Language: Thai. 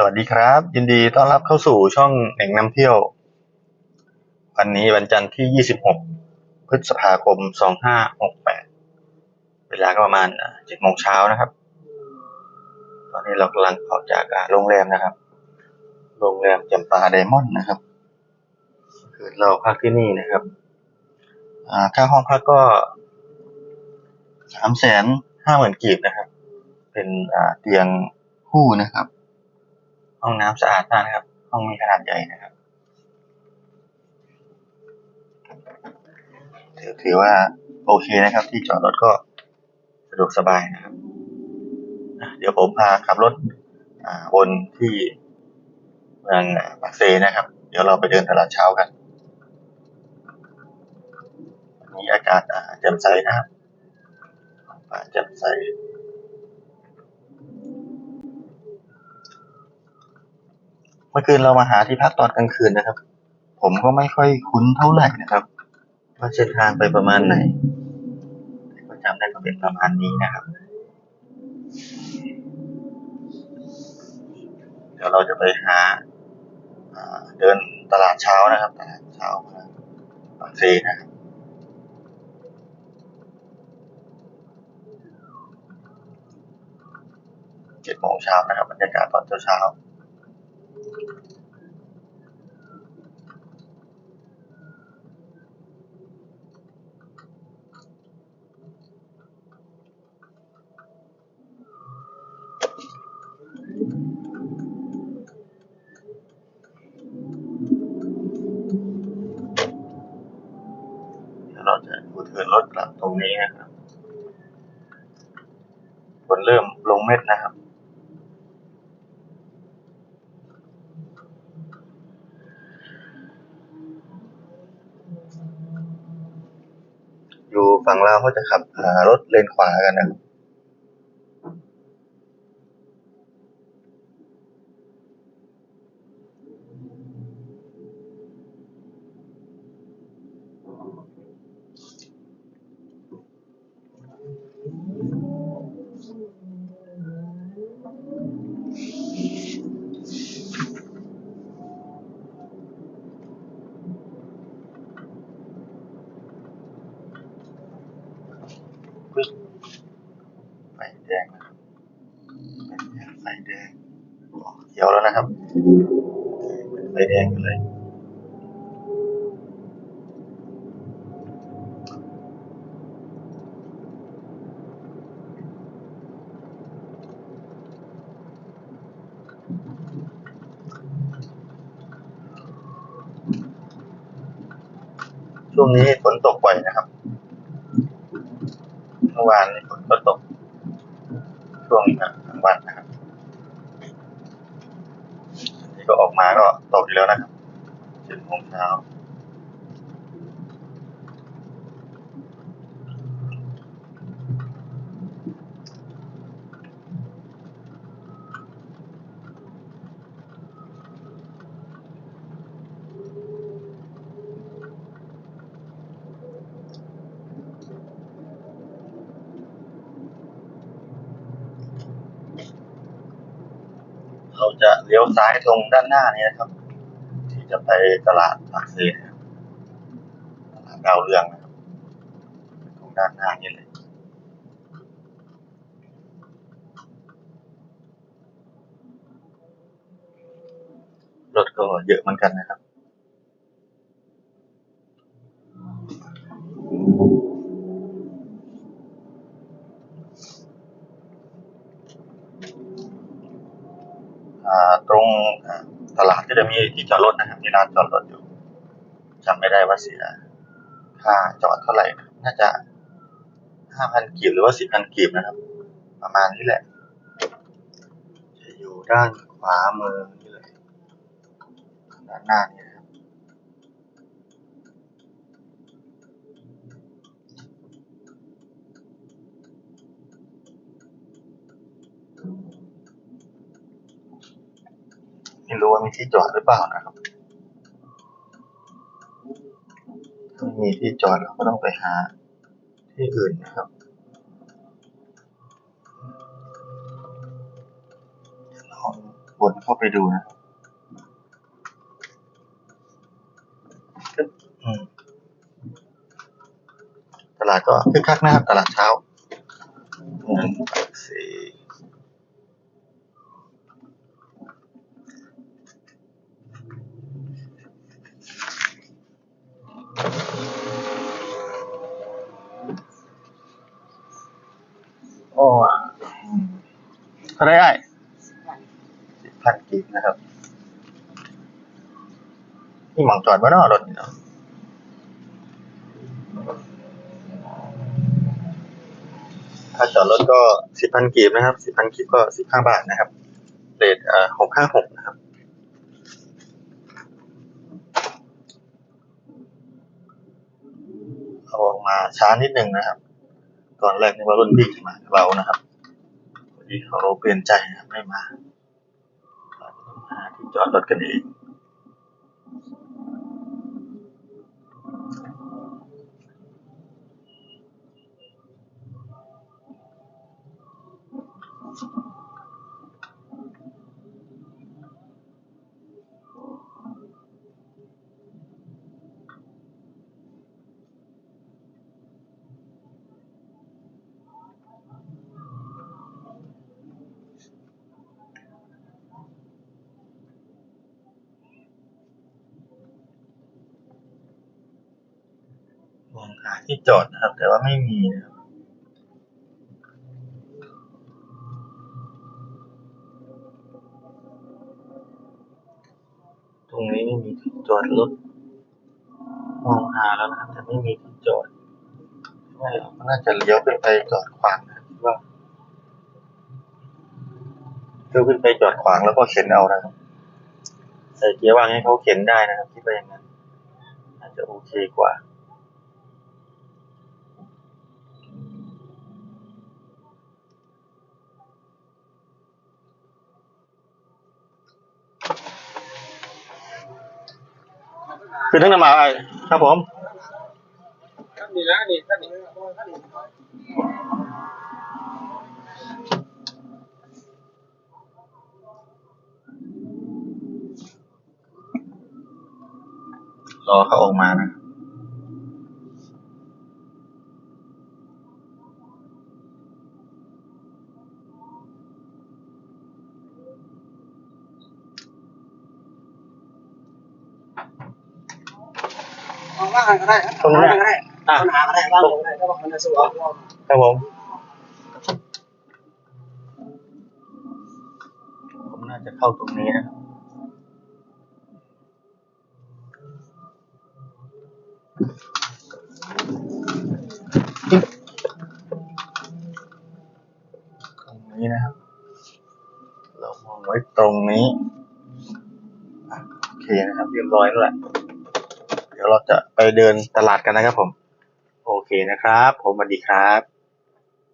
สวัสดีครับ ยินดีต้อนรับเข้าสู่ช่องแหน่งนำเที่ยว วันนี้วันจันทร์ที่ 26 พฤษภาคม 2568 เวลาก็ประมาณ7โมงเช้านะครับ ตอนนี้เรากำลังออกจากโรงแรมนะครับ โรงแรมจำปาไดมอนด์นะครับ คือเราพักที่นี่นะครับค่าห้องพักก็สามแสนห้าหมื่นกีบนะครับ เป็นเตียงคู่นะครับ ห้องน้ำสะอาดมากนะครับ ห้องมีขนาดใหญ่นะครับถือถือว่าโอเคนะครับ ที่จอดรถก็สะดวกสบายนะครับเดี๋ยวผมพาขับรถวนที่เมืองปากเซนะครับ เดี๋ยวเราไปเดินตลาดเช้ากันนี้อากาศแจ่มใสนะครับแจ่มใส เมื่อคืนเรามาหาที่พักตอนกลางคืนนะครับ ผมก็ไม่ค่อยคุ้นเท่าไหร่นะครับ ว่าเส้นทางไปประมาณไหนก็จำได้ก็เป็นประมาณนี้นะครับ เดี๋ยวเราจะไปหาเดินตลาดเช้านะครับตลาดเช้าบางเซนะครับเจ็ดโมงเช้านะครับบรรยากาศตอนเช้าเช้า เราจะยูเทิร์นรถกลับตรงนี้นะครับฝนเริ่มลงเม็ดนะครับ อยู่ฝั่งลาวเขาจะขับรถเลนขวากันนะครับ ปึ๊บไฟแดงนะครับไฟแดงเขียวแล้วนะครับไฟแดงเลยช่วงนี้ฝนตกบ่อยนะครับ มื่อวานฝนก็ตกช่วงกลางวันนะครับนี่ก็ออกมาก็ตกอีกแล้วนะครับเจ็ดโมงเช้า เราจะเลี้ยวซ้ายตรงด้านหน้านี้นะครับ ที่จะไปตลาดปากเซนะตลาดดาวเรืองนะครับตรงด้านหน้านี้เลยรถก็เยอะเหมือนกันนะครับ ตรงตลาดก็จะมีที่จอดรถนะครับมีร้านจอดรถอยู่จำไม่ได้ว่าเสียค่าจอดเท่าไหร่น่าจะห้าพันกีบหรือว่าสิบพันกีบนะครับ ประมาณนี้แหละ จะอยู่ด้านขวามือนี่เลยด้านหน้านี่นะครับ ไม่รู้ว่ามีที่จอดหรือเปล่านะครับถ้าไม่มีที่จอดเราก็ต้องไปหาที่อื่นนะครับลองวนเข้าไปดูนะครับตลาดก็คึกคักนะครับตลาดเช้าอืมปากสี่โอ้อะอืม เท่าไรไอ้สิบพันกีบนะครับนี่หมองจอดบ้านนอรถนี่เนาะถ้าจอดรถก็สิบพันกีบนะครับสิบพันกีบก็สิบห้าบาทนะครับเรทเอ่อหกห้าหกนะครับเอาออกมาช้านิดนึงนะครับ ตอนแรกนึกว่ารุ่นพี่มากับเรานะครับ พอดีเขาเปลี่ยนใจไม่มาต้องหาที่จอดรถกันเอง มองหาที่จอดนะครับ แต่ว่าไม่มีนะครับตรงนี้ไม่มีที่จอดรถมองหาแล้วนะครับแต่ไม่มีที่จอดไม่น่าจะเลี้ยวขึ้นไปจอดขวางนะคิดว่าเลี้ยวขึ้นไปจอดขวางแล้วก็เข็นเอานะครับใส่เกียร์ว่างให้เขาเข็นได้นะครับคิดว่าอย่างนั้นอาจจะโอเคกว่า คือทั้งน้ำมาไอ้ครับผมท่านนี่นะนี่ท่านนี่ท่านนี่รอเขาออกมานะ ว่างก็ได้ตรงนี้ก็ได้อะปัญหาก็ได้ว่างก็ได้ถ้าว่ามันจะสว่างครับผมผมน่าจะเข้าตรงนี้นะครับตรงนี้นะครับ เรามองไว้ตรงนี้อะโอเคนะครับ เรียบร้อยแล้วแหละ เดี๋ยวเราจะไปเดินตลาดกันนะครับผม โอเคนะครับ ผมสวัสดีครับ